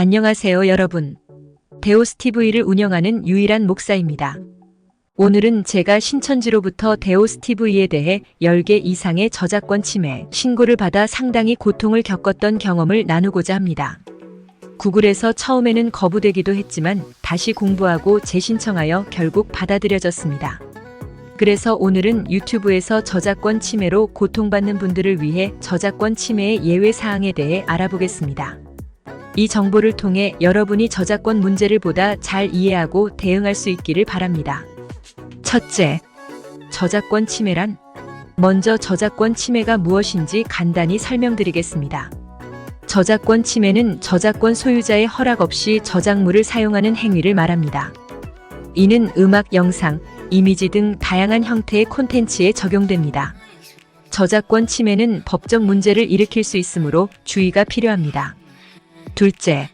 안녕하세요, 여러분. 데오스티브이를 운영하는 유일한 목사입니다. 오늘은 제가 신천지로부터 데오스티브이에 대해 10개 이상의 저작권 침해 신고를 받아 상당히 고통을 겪었던 경험을 나누고자 합니다. 구글에서 처음에는 거부되기도 했지만 다시 공부하고 재신청하여 결국 받아들여졌습니다. 그래서 오늘은 유튜브에서 저작권 침해로 고통받는 분들을 위해 저작권 침해의 예외 사항에 대해 알아보겠습니다. 이 정보를 통해 여러분이 저작권 문제를 보다 잘 이해하고 대응할 수 있기를 바랍니다. 첫째, 저작권 침해란 먼저 저작권 침해가 무엇인지 간단히 설명드리겠습니다. 저작권 침해는 저작권 소유자의 허락 없이 저작물을 사용하는 행위를 말합니다. 이는 음악, 영상, 이미지 등 다양한 형태의 콘텐츠에 적용됩니다. 저작권 침해는 법적 문제를 일으킬 수 있으므로 주의가 필요합니다. 둘째,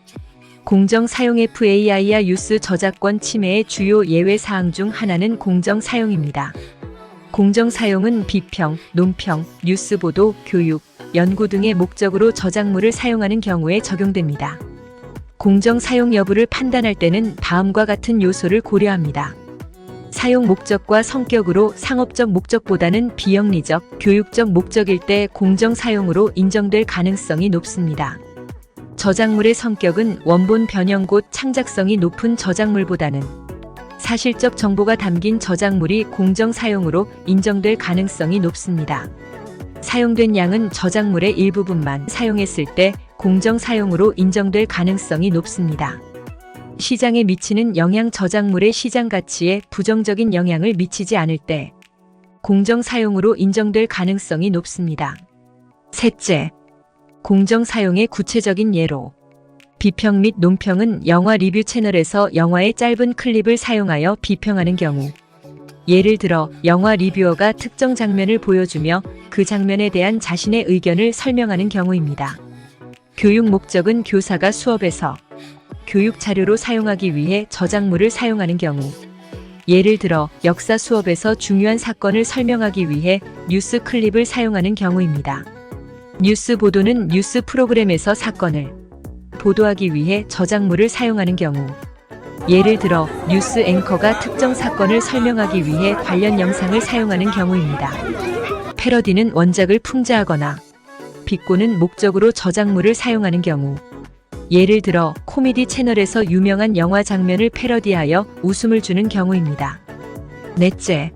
공정 사용 FAI와 유스 저작권 침해의 주요 예외 사항 중 하나는 공정 사용입니다. 공정 사용은 비평, 논평, 뉴스 보도, 교육, 연구 등의 목적으로 저작물을 사용하는 경우에 적용됩니다. 공정 사용 여부를 판단할 때는 다음과 같은 요소를 고려합니다. 사용 목적과 성격으로 상업적 목적보다는 비영리적, 교육적 목적일 때 공정 사용으로 인정될 가능성이 높습니다. 저작물의 성격은 원본 변형 곧 창작성이 높은 저작물보다는 사실적 정보가 담긴 저작물이 공정 사용으로 인정될 가능성이 높습니다. 사용된 양은 저작물의 일부분만 사용했을 때 공정 사용으로 인정될 가능성이 높습니다. 시장에 미치는 영향 저작물의 시장 가치에 부정적인 영향을 미치지 않을 때 공정 사용으로 인정될 가능성이 높습니다. 셋째, 공정 사용의 구체적인 예로 비평 및 논평은 영화 리뷰 채널에서 영화의 짧은 클립을 사용하여 비평하는 경우 예를 들어 영화 리뷰어가 특정 장면을 보여주며 그 장면에 대한 자신의 의견을 설명하는 경우입니다. 교육 목적은 교사가 수업에서 교육 자료로 사용하기 위해 저작물을 사용하는 경우 예를 들어 역사 수업에서 중요한 사건을 설명하기 위해 뉴스 클립을 사용하는 경우입니다. 뉴스 보도는 뉴스 프로그램에서 사건을 보도하기 위해 저작물을 사용하는 경우 예를 들어 뉴스 앵커가 특정 사건을 설명하기 위해 관련 영상을 사용하는 경우입니다. 패러디는 원작을 풍자하거나 비꼬는 목적으로 저작물을 사용하는 경우 예를 들어 코미디 채널에서 유명한 영화 장면을 패러디하여 웃음을 주는 경우입니다. 넷째,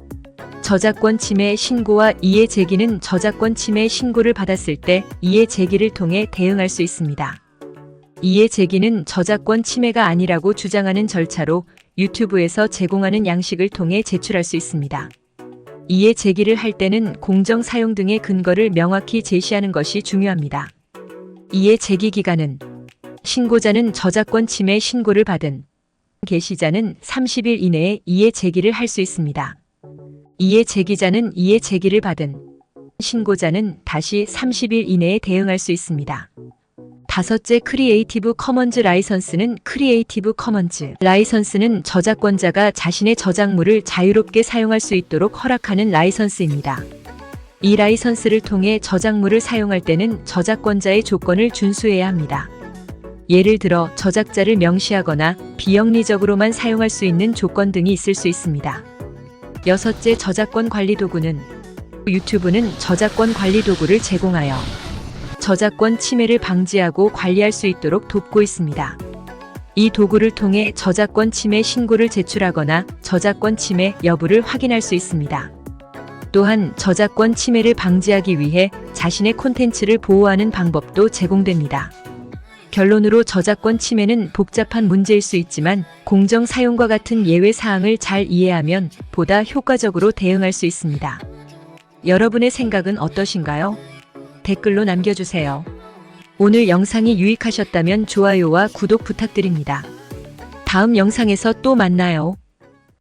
저작권 침해 신고와 이해 제기는 저작권 침해 신고를 받았을 때 이해 제기를 통해 대응할 수 있습니다. 이해 제기는 저작권 침해가 아니라고 주장하는 절차로 유튜브에서 제공하는 양식을 통해 제출할 수 있습니다. 이해 제기를 할 때는 공정 사용 등의 근거를 명확히 제시하는 것이 중요합니다. 이해 제기 기간은 신고자는 저작권 침해 신고를 받은 게시자는 30일 이내에 이해 제기를 할 수 있습니다. 이해 제기자는 이해 제기를 받은 신고자는 다시 30일 이내에 대응할 수 있습니다. 다섯째 크리에이티브 커먼즈 라이선스는 크리에이티브 커먼즈 라이선스는 저작권자가 자신의 저작물을 자유롭게 사용할 수 있도록 허락하는 라이선스입니다. 이 라이선스를 통해 저작물을 사용할 때는 저작권자의 조건을 준수해야 합니다. 예를 들어 저작자를 명시하거나 비영리적으로만 사용할 수 있는 조건 등이 있을 수 있습니다. 여섯째 저작권 관리 도구는 유튜브는 저작권 관리 도구를 제공하여 저작권 침해를 방지하고 관리할 수 있도록 돕고 있습니다. 이 도구를 통해 저작권 침해 신고를 제출하거나 저작권 침해 여부를 확인할 수 있습니다. 또한 저작권 침해를 방지하기 위해 자신의 콘텐츠를 보호하는 방법도 제공됩니다. 결론으로 저작권 침해는 복잡한 문제일 수 있지만 공정 사용과 같은 예외 사항을 잘 이해하면 보다 효과적으로 대응할 수 있습니다. 여러분의 생각은 어떠신가요? 댓글로 남겨주세요. 오늘 영상이 유익하셨다면 좋아요와 구독 부탁드립니다. 다음 영상에서 또 만나요.